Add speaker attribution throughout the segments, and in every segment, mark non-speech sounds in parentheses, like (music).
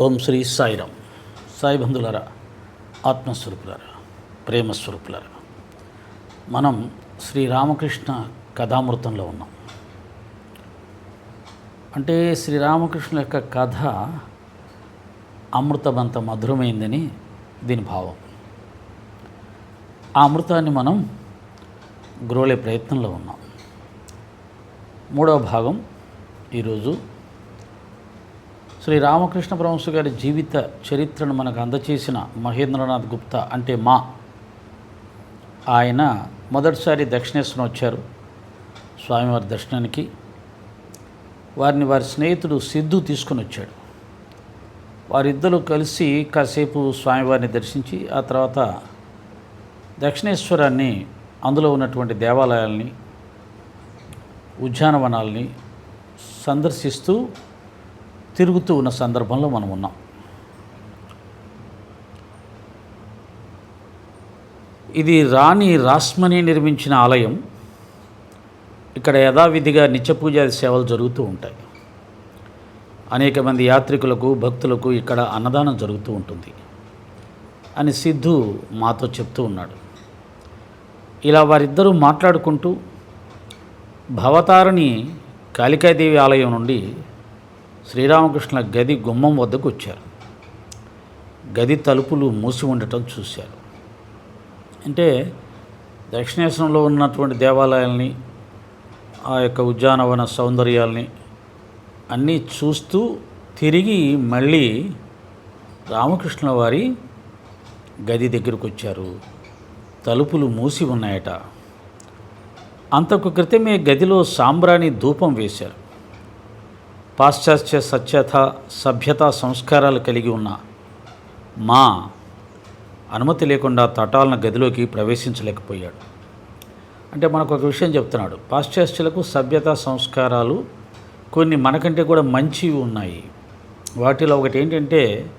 Speaker 1: ఓం శ్రీ సాయిరామ్ సాయి బంధులారా ఆత్మస్వరూపులారా ప్రేమస్వరూపులారా మనం శ్రీరామకృష్ణ కథామృతంలో ఉన్నాం. అంటే శ్రీరామకృష్ణ యొక్క కథ అమృతమంత మధురమైందని దీని భావం. ఆ అమృతాన్ని మనం గ్రోలే ప్రయత్నంలో ఉన్నాం. మూడవ భాగం ఈరోజు శ్రీ రామకృష్ణ పరమహంస గారి జీవిత చరిత్రను మనకు అందచేసిన మహేంద్రనాథ్ గుప్తా అంటే మా. ఆయన మొదటిసారి దక్షిణేశ్వరం వచ్చారు స్వామివారి దర్శనానికి. వారిని వారి స్నేహితుడు సిద్ధు తీసుకుని వచ్చాడు. వారిద్దరూ కలిసి కాసేపు స్వామివారిని దర్శించి ఆ తర్వాత దక్షిణేశ్వరాన్ని అందులో ఉన్నటువంటి దేవాలయాల్ని ఉద్యానవనాల్ని సందర్శిస్తూ తిరుగుతూ ఉన్న సందర్భంలో మనం ఉన్నాం. ఇది రాణి రాస్మని నిర్మించిన ఆలయం. ఇక్కడ యథావిధిగా నిత్యపూజాది సేవలు జరుగుతూ ఉంటాయి. అనేక మంది యాత్రికులకు భక్తులకు ఇక్కడ అన్నదానం జరుగుతూ ఉంటుంది అని సిద్ధు మాతో చెప్తూ ఉన్నాడు. ఇలా వారిద్దరూ మాట్లాడుకుంటూ భవతారిణి కాళికాదేవి ఆలయం నుండి శ్రీరామకృష్ణ గది గుమ్మం వద్దకు వచ్చారు. గది తలుపులు మూసి ఉండటం చూశారు. అంటే దక్షిణేశ్వరంలో ఉన్నటువంటి దేవాలయాల్ని ఆ యొక్క ఉద్యానవన సౌందర్యాల్ని అన్నీ చూస్తూ తిరిగి మళ్ళీ రామకృష్ణ వారి గది దగ్గరకు వచ్చారు. తలుపులు మూసి ఉన్నాయట. అంతకు క్రితమే గదిలో సాంబ్రాణి ధూపం వేశారు. పాశ్చాత్య సత్యత సభ్యత సంస్కారాలు కలిగి ఉన్న మా అనుమతి లేకుండా తటాలన గదిలోకి ప్రవేశించలేకపోయాడు. అంటే మనకు ఒక విషయం చెప్తున్నాడు. పాశ్చాత్యులకు సభ్యత సంస్కారాలు కొన్ని మనకంటే కూడా మంచివి ఉన్నాయి. వాటిలో ఒకటి ఏంటంటే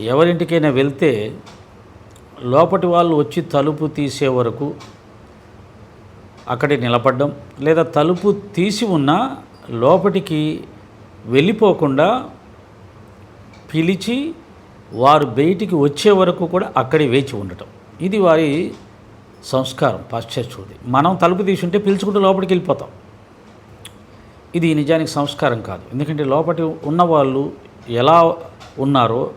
Speaker 1: ఎవరింటికైనా వెళ్తే లోపటి వాళ్ళు వచ్చి తలుపు తీసే వరకు అక్కడే నిలబడ్డం లేదా తలుపు తీసి ఉన్నా లోపటికి వెళ్ళిపోకుండా పిలిచి వారు బయటికి వచ్చే వరకు కూడా అక్కడే వేచి ఉండటం. ఇది వారి సంస్కారం పాశ్చాత్యుడిది మనం తలుపు తీసుంటే పిలుచుకుంటూ లోపలికి వెళ్ళిపోతాం. ఇది నిజానికి సంస్కారం కాదు. ఎందుకంటే లోపటి ఉన్నవాళ్ళు ఎలా ఉన్నారో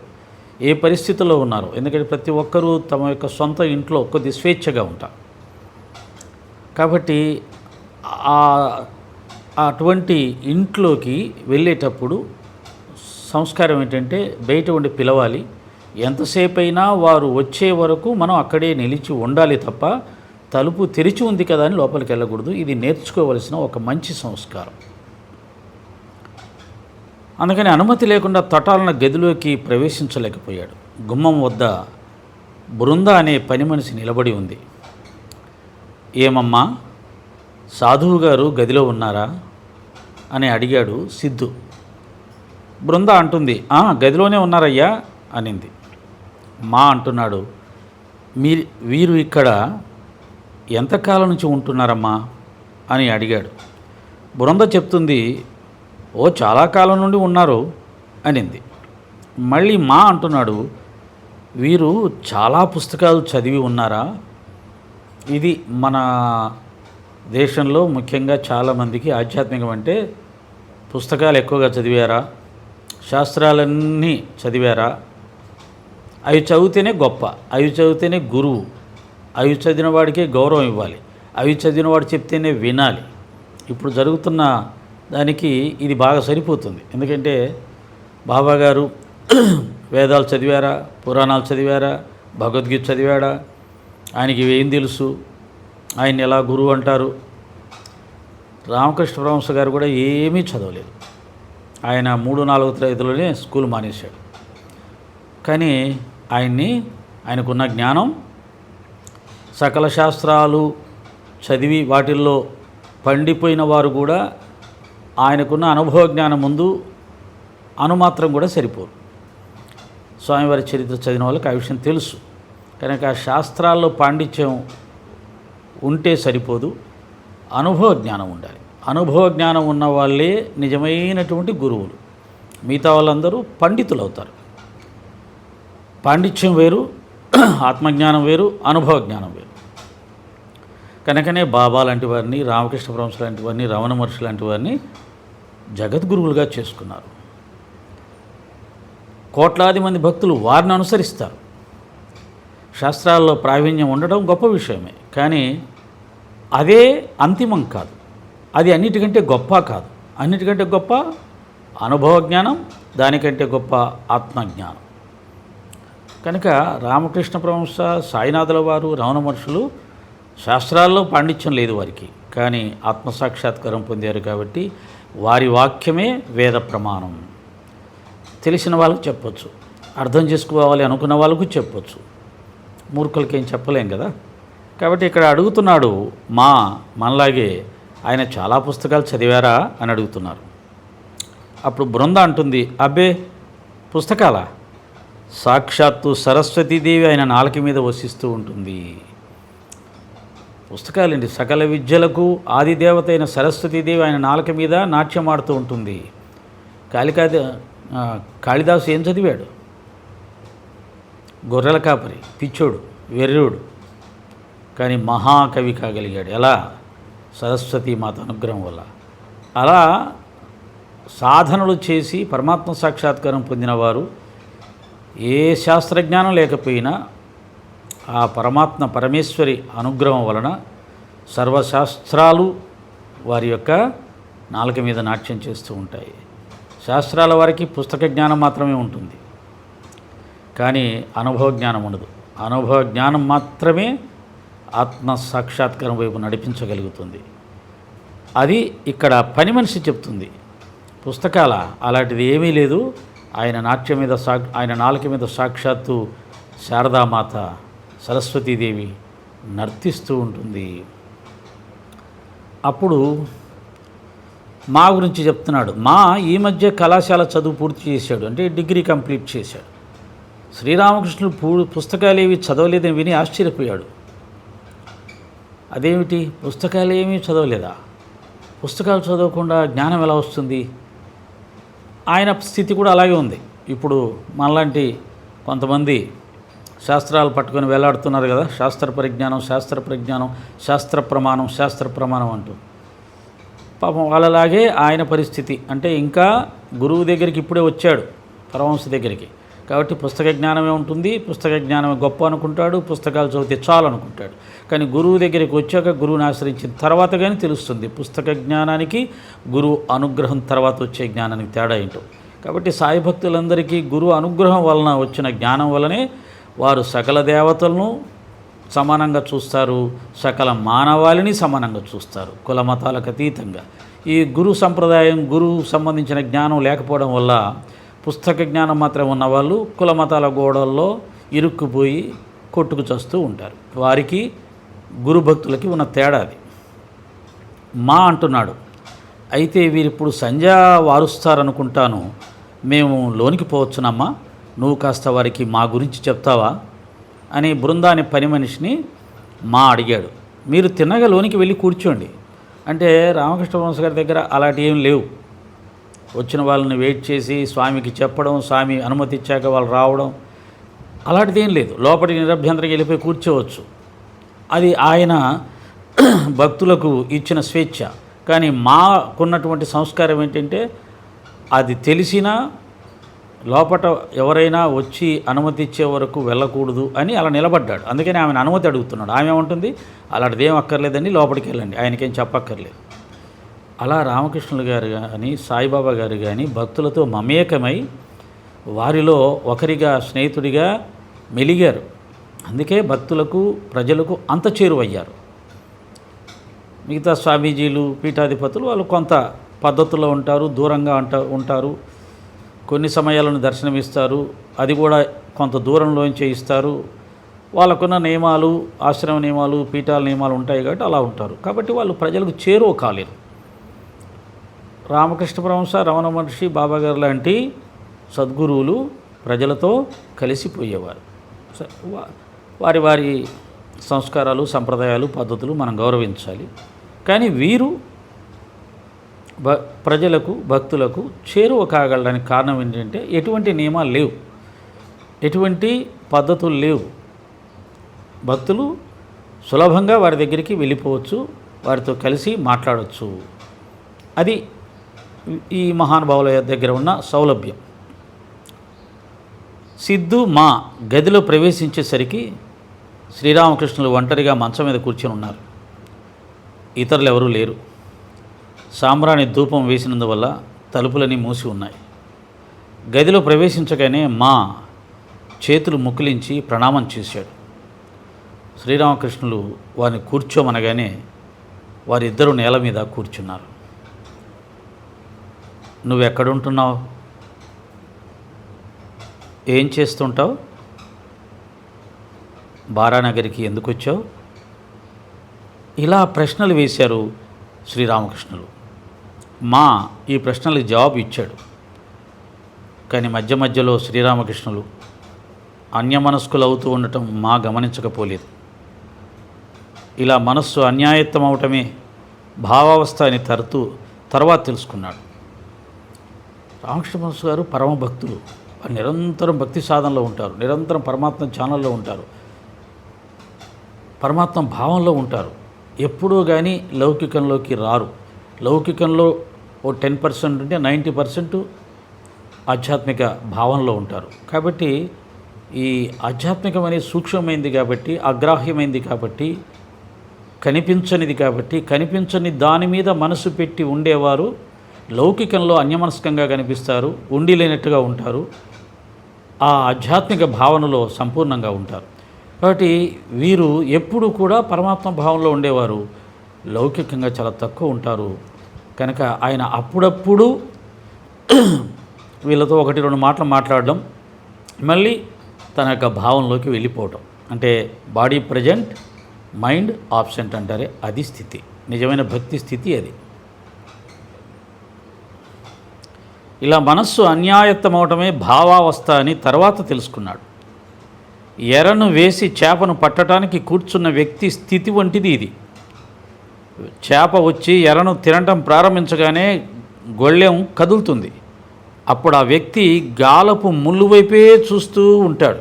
Speaker 1: ఏ పరిస్థితుల్లో ఉన్నారో ఎందుకంటే ప్రతి ఒక్కరూ తమ యొక్క సొంత ఇంట్లో కొద్ది స్వేచ్ఛగా ఉంటారు. కాబట్టి ఆ అటువంటి ఇంట్లోకి వెళ్ళేటప్పుడు సంస్కారం ఏంటంటే బయట ఉండి పిలవాలి. ఎంతసేపు అయినా వారు వచ్చే వరకు మనం అక్కడే నిలిచి ఉండాలి తప్ప తలుపు తెరిచి ఉంది కదా అని లోపలికి వెళ్ళకూడదు. ఇది నేర్చుకోవలసిన ఒక మంచి సంస్కారం. అందుకని అనుమతి లేకుండా తటాలన గదిలోకి ప్రవేశించలేకపోయాడు. గుమ్మం వద్ద బృంద అనే పని మనిషి నిలబడి ఉంది. ఏమమ్మా? సాధువు గారు గదిలో ఉన్నారా? అని అడిగాడు సిద్ధు. బృంద అంటుంది "ఆ, గదిలోనే ఉన్నారయ్యా అనింది. మా అంటున్నాడు మీ వీరు ఇక్కడ ఎంతకాలం నుంచి ఉంటున్నారమ్మా? అని అడిగాడు. బృంద చెప్తుంది ఓ చాలా కాలం నుండి ఉన్నారు అనింది. మళ్ళీ మా అంటున్నాడు వీరు చాలా పుస్తకాలు చదివి ఉన్నారా? ఇది మన దేశంలో ముఖ్యంగా చాలామందికి ఆధ్యాత్మికం అంటే పుస్తకాలు ఎక్కువగా చదివారా? శాస్త్రాలన్నీ చదివారా? అవి చదివితేనే గొప్ప అవి చదివితేనే గురువు అవి చదివిన వాడికే గౌరవం ఇవ్వాలి అవి చదివిన వాడు చెప్తేనే వినాలి. ఇప్పుడు జరుగుతున్న దానికి ఇది బాగా సరిపోతుంది. ఎందుకంటే బాబా గారు (clears throat) వేదాలు చదివారా? పురాణాలు చదివారా? భగవద్గీత చదివాడా? ఆయనకి ఏం తెలుసు? ఆయన ఎలా గురువు అంటారు? రామకృష్ణ పరమహంస గారు కూడా ఏమీ చదవలేదు. ఆయన మూడు నాలుగు తరగతిలోనే స్కూల్ మానేశాడు. కానీ ఆయన్ని ఆయనకున్న జ్ఞానం సకల శాస్త్రాలు చదివి వాటిల్లో పండిపోయిన వారు కూడా ఆయనకున్న అనుభవ జ్ఞానం ముందు అనుమాత్రం కూడా సరిపోరు స్వామివారి చరిత్ర చదివిన వాళ్ళకి ఆ విషయం తెలుసు. కనుక ఆ శాస్త్రాల్లో పాండిత్యం ఉంటే సరిపోదు. అనుభవ జ్ఞానం ఉండాలి. అనుభవ జ్ఞానం ఉన్న వాళ్ళే నిజమైనటువంటి గురువులు. మిగతా వాళ్ళందరూ పండితులు అవుతారు పాండిత్యం వేరు (clears throat) ఆత్మజ్ఞానం వేరు అనుభవ జ్ఞానం వేరు. కనుకనే బాబా లాంటి వారిని రామకృష్ణ పరమశ లాంటి వారిని రమణ మహర్షి లాంటి వారిని జగద్గురువులుగా చేసుకున్నారు. కోట్లాది మంది భక్తులు వారిని అనుసరిస్తారు. శాస్త్రాల్లో ప్రావీణ్యం ఉండడం గొప్ప విషయమే. కానీ అదే అంతిమం కాదు. అది అన్నిటికంటే గొప్ప కాదు. అన్నిటికంటే గొప్ప అనుభవ జ్ఞానం దానికంటే గొప్ప ఆత్మజ్ఞానం. కనుక రామకృష్ణ పరమహంస సాయినాథుల వారు రమణ మహర్షులు శాస్త్రాల్లో పాండిత్యం లేదు వారికి. కానీ ఆత్మసాక్షాత్కారం పొందారు కాబట్టి వారి వాక్యమే వేద ప్రమాణం. తెలిసిన వాళ్ళకు చెప్పొచ్చు. అర్థం చేసుకోవాలి అనుకున్న వాళ్ళకు చెప్పొచ్చు. మూర్ఖులకి ఏం చెప్పలేం కదా? కాబట్టి ఇక్కడ అడుగుతున్నాడు మా మనలాగే ఆయన చాలా పుస్తకాలు చదివారా అని అడుగుతున్నారు. అప్పుడు బృంద అంటుంది అబ్బే పుస్తకాల? సాక్షాత్తు సరస్వతీదేవి ఆయన నాలుక మీద వసిస్తూ ఉంటుంది. పుస్తకాలండి సకల విద్యలకు ఆదిదేవత అయిన సరస్వతీదేవి ఆయన నాలుక మీద నాట్యమాడుతూ ఉంటుంది. కాళికాది కాళిదాసు ఏం చదివాడు? గొర్రెల కాపరి పిచ్చోడు వెర్రుడు. కానీ మహాకవి కాగలిగాడు. ఎలా? సరస్వతీ మాత అనుగ్రహం వల్ల. అలా సాధనలు చేసి పరమాత్మ సాక్షాత్కారం పొందినవారు ఏ శాస్త్రజ్ఞానం లేకపోయినా ఆ పరమాత్మ పరమేశ్వరి అనుగ్రహం వలన సర్వశాస్త్రాలు వారి యొక్క నాలుక మీద నాట్యం చేస్తూ ఉంటాయి. శాస్త్రాల వారికి పుస్తక జ్ఞానం మాత్రమే ఉంటుంది. కానీ అనుభవ జ్ఞానం ఉండదు. అనుభవ జ్ఞానం మాత్రమే ఆత్మ సాక్షాత్కారం వైపు నడిపించగలుగుతుంది. అది ఇక్కడ పని మనిషి చెప్తుంది. పుస్తకాల అలాంటిది ఏమీ లేదు. ఆయన నాట్యం మీద సా ఆయన నాలుక మీద సాక్షాత్తు శారదామాత సరస్వతీదేవి నర్తిస్తూ ఉంటుంది. అప్పుడు మా గురించి చెప్తున్నాడు. మా ఈ మధ్య కళాశాల చదువు పూర్తి చేశాడు. అంటే డిగ్రీ కంప్లీట్ చేశాడు. శ్రీరామకృష్ణుడు పూ పుస్తకాలు ఏవి చదవలేదని విని ఆశ్చర్యపోయాడు. అదేమిటి? పుస్తకాలు ఏమీ చదవలేదా? పుస్తకాలు చదవకుండా జ్ఞానం ఎలా వస్తుంది? ఆయన స్థితి కూడా అలాగే ఉంది. ఇప్పుడు మనలాంటి కొంతమంది శాస్త్రాలు పట్టుకొని వేలాడుతున్నారు కదా శాస్త్ర పరిజ్ఞానం శాస్త్ర పరిజ్ఞానం శాస్త్ర ప్రమాణం శాస్త్ర ప్రమాణం అంటూ. పాపం వాళ్ళలాగే ఆయన పరిస్థితి. అంటే ఇంకా గురువు దగ్గరికి ఇప్పుడే వచ్చాడు పరవంశ దగ్గరికి. కాబట్టి పుస్తక జ్ఞానమే ఉంటుంది పుస్తక జ్ఞానమే గొప్ప అనుకుంటాడు పుస్తకాలు చదివితే చాలు అనుకుంటాడు కానీ గురువు దగ్గరికి వచ్చాక గురువుని ఆశ్రయించిన తర్వాత కానీ తెలుస్తుంది. పుస్తక జ్ఞానానికి గురువు అనుగ్రహం తర్వాత వచ్చే జ్ఞానానికి తేడా ఏంటో. కాబట్టి సాయి భక్తులందరికీ గురువు అనుగ్రహం వలన వచ్చిన జ్ఞానం వలనే వారు సకల దేవతలను సమానంగా చూస్తారు సకల మానవాళిని సమానంగా చూస్తారు కుల మతాలకు అతీతంగా. ఈ గురు సంప్రదాయం గురువు సంబంధించిన జ్ఞానం లేకపోవడం వల్ల పుస్తక జ్ఞానం మాత్రం ఉన్నవాళ్ళు కుల మతాల గోడల్లో ఇరుక్కుపోయి కొట్టుకు చస్తూ ఉంటారు. వారికి గురుభక్తులకి ఉన్న తేడా అది. మా అంటున్నాడు అయితే వీరిప్పుడు సంధ్యా వారుస్తారనుకుంటాను. మేము లోనికి పోవచ్చునమ్మా. నువ్వు కాస్త వారికి మా గురించి చెప్తావా? అని బృందాని పని మనిషిని మా అడిగాడు. మీరు తిన్నగా లోనికి వెళ్ళి కూర్చోండి. అంటే రామకృష్ణ వంశ గారి దగ్గర అలాంటివి ఏం లేవు. వచ్చిన వాళ్ళని వెయిట్ చేసి స్వామికి చెప్పడం స్వామి అనుమతి ఇచ్చాక వాళ్ళు రావడం అలాంటిది ఏం లేదు. లోపలికి నిరభ్యంతరంగా వెళ్ళిపోయి కూర్చోవచ్చు. అది ఆయన (clears throat) భక్తులకు ఇచ్చిన స్వేచ్ఛ. కానీ మాకున్నటువంటి సంస్కారం ఏంటంటే అది తెలిసినా లోపట ఎవరైనా వచ్చి అనుమతి ఇచ్చే వరకు వెళ్ళకూడదు అని అలా నిలబడ్డాడు. అందుకని ఆమెను అనుమతి అడుగుతున్నాడు. ఆమె ఏమంటుంది? అలాంటిది ఏం అక్కర్లేదండి లోపలికి వెళ్ళండి. ఆయనకేం చెప్పక్కర్లేదు. అలా రామకృష్ణులు గారు కానీ సాయిబాబా గారు కానీ భక్తులతో మమేకమై వారిలో ఒకరిగా స్నేహితుడిగా మెలిగారు. అందుకే భక్తులకు ప్రజలకు అంత చేరువయ్యారు. మిగతా స్వామీజీలు పీఠాధిపతులు వాళ్ళు కొంత పద్ధతుల్లో ఉంటారు దూరంగా అంట ఉంటారు. కొన్ని సమయాలను దర్శనమిస్తారు. అది కూడా కొంత దూరంలోంచే ఇస్తారు. వాళ్ళకున్న నియమాలు ఆశ్రమ నియమాలు పీఠాల నియమాలు ఉంటాయి కాబట్టి అలా ఉంటారు. కాబట్టి వాళ్ళు ప్రజలకు చేరువ కాలేరు రామకృష్ణ పరమహంస రమణ మహర్షి బాబాగారు లాంటి సద్గురువులు ప్రజలతో కలిసిపోయేవారు వారి వారి సంస్కారాలు సంప్రదాయాలు పద్ధతులు మనం గౌరవించాలి. కానీ వీరు భ ప్రజలకు భక్తులకు చేరువ కాగలడానికి కారణం ఏంటంటే ఎటువంటి నియమాలు లేవు. ఎటువంటి పద్ధతులు లేవు. భక్తులు సులభంగా వారి దగ్గరికి వెళ్ళిపోవచ్చు వారితో కలిసి మాట్లాడవచ్చు అది ఈ మహానుభావుల దగ్గర ఉన్న సౌలభ్యం. సిద్ధు మా గదిలో ప్రవేశించేసరికి శ్రీరామకృష్ణులు ఒంటరిగా మంచం మీద కూర్చొని ఉన్నారు. ఇతరులు ఎవరూ లేరు. సాంబ్రాణి ధూపం వేసినందువల్ల తలుపులన్నీ మూసి ఉన్నాయి. గదిలో ప్రవేశించగానే మా చేతులు ముక్కిలించి ప్రణామం చేశాడు. శ్రీరామకృష్ణులు వారిని కూర్చోమనగానే వారిద్దరూ నేల మీద కూర్చున్నారు. నువ్వెక్కడుంటున్నావు? ఏం చేస్తుంటావు? బారానగరికి ఎందుకు వచ్చావు ఇలా ప్రశ్నలు వేశారు శ్రీరామకృష్ణులు. మా ఈ ప్రశ్నలకు జవాబు ఇచ్చాడు. కానీ మధ్య మధ్యలో శ్రీరామకృష్ణులు అన్యమనస్కులు అవుతూ ఉండటం మా గమనించకపోలేదు. ఇలా మనస్సు అన్యాయత్తం అవటమే భావావస్థ అని తరుతూ తర్వాత తెలుసుకున్నాడు. రామకృష్ణ మనసు గారు పరమ భక్తులు. నిరంతరం భక్తి సాధనలో ఉంటారు. నిరంతరం పరమాత్మ ఛానల్లో ఉంటారు. పరమాత్మ భావంలో ఉంటారు. ఎప్పుడూ కానీ లౌకికంలోకి రారు. లౌకికంలో ఓ టెన్ పర్సెంట్ ఉంటే నైంటీ పర్సెంట్ ఆధ్యాత్మిక భావనలో ఉంటారు. కాబట్టి ఈ ఆధ్యాత్మికం అనేది సూక్ష్మమైంది కాబట్టి అగ్రాహ్యమైంది కాబట్టి కనిపించనిది కాబట్టి కనిపించని దాని మీద మనసు పెట్టి ఉండేవారు లౌకికంలో అన్యమనస్కంగా కనిపిస్తారు ఉండి లేనట్టుగా ఉంటారు ఆ ఆధ్యాత్మిక భావనలో సంపూర్ణంగా ఉంటారు. కాబట్టి వీరు ఎప్పుడు కూడా పరమాత్మ భావంలో ఉండేవారు. లౌకికంగా చాలా తక్కువ ఉంటారు. కనుక ఆయన అప్పుడప్పుడు వీళ్ళతో ఒకటి రెండు మాటలు మాట్లాడడం మళ్ళీ తన యొక్క భావంలోకి వెళ్ళిపోవటం. అంటే బాడీ ప్రజెంట్ మైండ్ ఆబ్సెంట్ అంటారే అది స్థితి. నిజమైన భక్తి స్థితి అది. ఇలా మనస్సు అన్యాయత్తమవటమే భావావస్థ అని తర్వాత తెలుసుకున్నాడు. ఎరను వేసి చేపను పట్టడానికి కూర్చున్న వ్యక్తి స్థితి వంటిది ఇది. చేప వచ్చి ఎరను తినటం ప్రారంభించగానే గొళ్ళెం కదులుతుంది. అప్పుడు ఆ వ్యక్తి గాలపు ముళ్ళు వైపే చూస్తూ ఉంటాడు.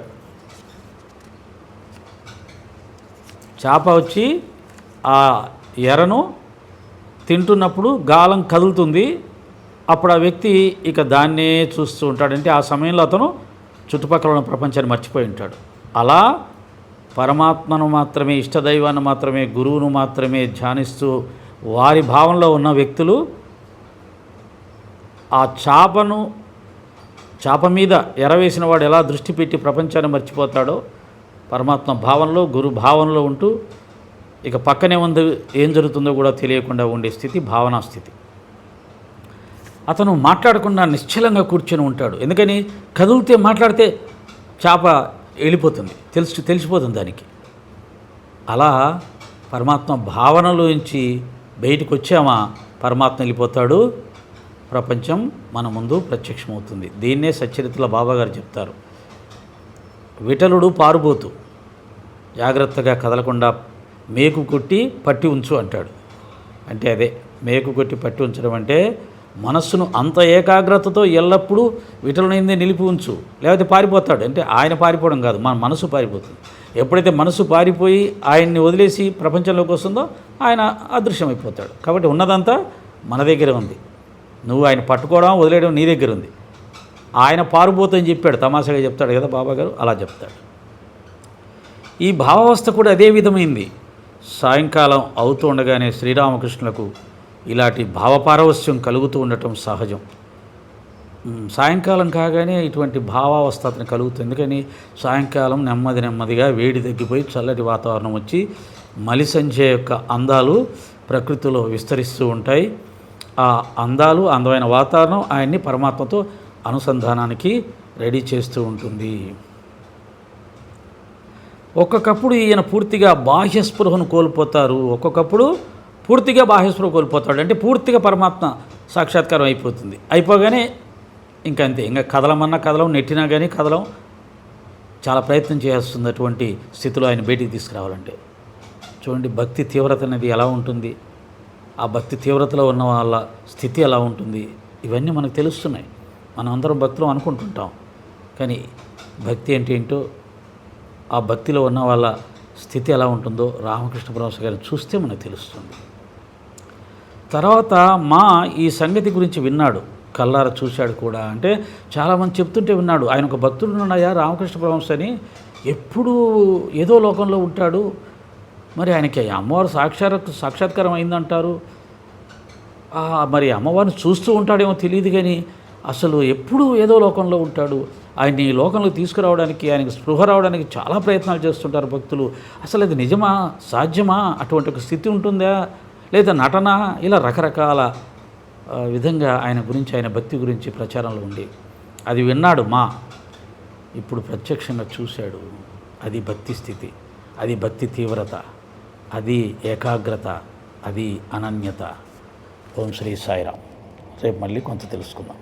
Speaker 1: చేప వచ్చి ఆ ఎరను తింటున్నప్పుడు గాలం కదులుతుంది. అప్పుడు ఆ వ్యక్తి ఇక దాన్నే చూస్తూ ఉంటాడంటే ఆ సమయంలో అతను చుట్టుపక్కల ఉన్న ప్రపంచాన్ని మర్చిపోయి ఉంటాడు. అలా పరమాత్మను మాత్రమే ఇష్టదైవాన్ని మాత్రమే గురువును మాత్రమే ధ్యానిస్తూ వారి భావంలో ఉన్న వ్యక్తులు ఆ చాపను చాప మీద ఎరవేసిన వాడు ఎలా దృష్టి పెట్టి ప్రపంచాన్ని మర్చిపోతాడో పరమాత్మ భావంలో గురు భావంలో ఉంటూ ఇక పక్కనే ఉంది ఏం జరుగుతుందో కూడా తెలియకుండా ఉండే స్థితి భావనా స్థితి. అతను మాట్లాడకుండా నిశ్చలంగా కూర్చొని ఉంటాడు. ఎందుకని? కదిలితే మాట్లాడితే చేప వెళ్ళిపోతుంది. తెలుసు తెలిసిపోతుంది దానికి. అలా పరమాత్మ భావనలోంచి బయటకు వచ్చామా? పరమాత్మ వెళ్ళిపోతాడు. ప్రపంచం మన ముందు ప్రత్యక్షమవుతుంది. దీన్నే సచ్చరిత్రలో బాబాగారు చెప్తారు. విటలుడు పారుబోతు. జాగ్రత్తగా కదలకుండా మేకు కొట్టి పట్టి ఉంచు అంటాడు. అంటే అదే మేకు కొట్టి పట్టి ఉంచడం అంటే మనస్సును అంత ఏకాగ్రతతో ఎల్లప్పుడూ విటలనైందే నిలిపి ఉంచు. లేకపోతే పారిపోతాడు. అంటే ఆయన పారిపోవడం కాదు మన మనసు పారిపోతుంది. ఎప్పుడైతే మనసు పారిపోయి ఆయన్ని వదిలేసి ప్రపంచంలోకి వస్తుందో ఆయన అదృశ్యమైపోతాడు. కాబట్టి ఉన్నదంతా మన దగ్గర ఉంది. నువ్వు ఆయన పట్టుకోవడం వదిలేయడం నీ దగ్గర ఉంది. ఆయన పారిపోతుందని చెప్పాడు. తమాషాగా చెప్తాడు కదా బాబా గారు? అలా చెప్తాడు. ఈ భావావస్థ కూడా అదే విధమైంది. సాయంకాలం అవుతూ ఉండగానే శ్రీరామకృష్ణులకు ఇలాంటి భావపారవస్యం కలుగుతూ ఉండటం సహజం. సాయంకాలం కాగానే ఇటువంటి భావావస్థ అతను కలుగుతుంది. ఎందుకని? సాయంకాలం నెమ్మది నెమ్మదిగా వేడి తగ్గిపోయి చల్లటి వాతావరణం వచ్చి మలి యొక్క అందాలు ప్రకృతిలో విస్తరిస్తూ ఉంటాయి. ఆ అందాలు అందమైన వాతావరణం ఆయన్ని పరమాత్మతో అనుసంధానానికి రెడీ చేస్తూ ఉంటుంది. ఒక్కొక్కప్పుడు ఈయన పూర్తిగా బాహ్య స్పృహను కోల్పోతారు. ఒక్కొక్కప్పుడు పూర్తిగా బాహ్యస్వరూపం కోల్పోతాడు. అంటే పూర్తిగా పరమాత్మ సాక్షాత్కారం అయిపోతుంది. అయిపోగానే ఇంకా అంతే. ఇంకా కదలమన్నా కదలం నెట్టినా కానీ కదలం. చాలా ప్రయత్నం చేస్తుంది అటువంటి స్థితిలో ఆయన బయటికి తీసుకురావాలంటే. చూడండి భక్తి తీవ్రత అనేది ఎలా ఉంటుంది? ఆ భక్తి తీవ్రతలో ఉన్న వాళ్ళ స్థితి ఎలా ఉంటుంది? ఇవన్నీ మనకు తెలుస్తున్నాయి. మనం అందరం భక్తులు అనుకుంటుంటాం. కానీ భక్తి అంటే ఏంటో ఆ భక్తిలో ఉన్న వాళ్ళ స్థితి ఎలా ఉంటుందో రామకృష్ణ పరమహంస గారిని చూస్తే మనకు తెలుస్తుంది. తర్వాత మా ఈ సంగతి గురించి విన్నాడు. కల్లార చూశాడు కూడా. అంటే చాలామంది చెప్తుంటే విన్నాడు. ఆయన ఒక భక్తుడు ఉన్నాయా రామకృష్ణ పరమహంస అని. ఎప్పుడూ ఏదో లోకంలో ఉంటాడు. మరి ఆయనకి అమ్మవారు సాక్షాత్ సాక్షాత్కారం అయిందంటారు? మరి అమ్మవారిని చూస్తూ ఉంటాడేమో తెలియదు కానీ అసలు ఎప్పుడూ ఏదో లోకంలో ఉంటాడు. ఆయన్ని ఈ లోకంలో తీసుకురావడానికి ఆయనకు స్పృహ రావడానికి చాలా ప్రయత్నాలు చేస్తుంటారు భక్తులు. అసలు అది నిజమా? సాధ్యమా? అటువంటి ఒక స్థితి ఉంటుందా? లేదా నటన ఇలా రకరకాల విధంగా ఆయన గురించి ఆయన భక్తి గురించి ప్రచారంలో ఉంది అది విన్నాడు మా ఇప్పుడు ప్రత్యక్షంగా చూశాడు. అది భక్తి స్థితి అది భక్తి తీవ్రత అది ఏకాగ్రత అది అనన్యత. ఓం శ్రీ సాయిరామ్. రేపు మళ్ళీ కొంత తెలుసుకుందాం.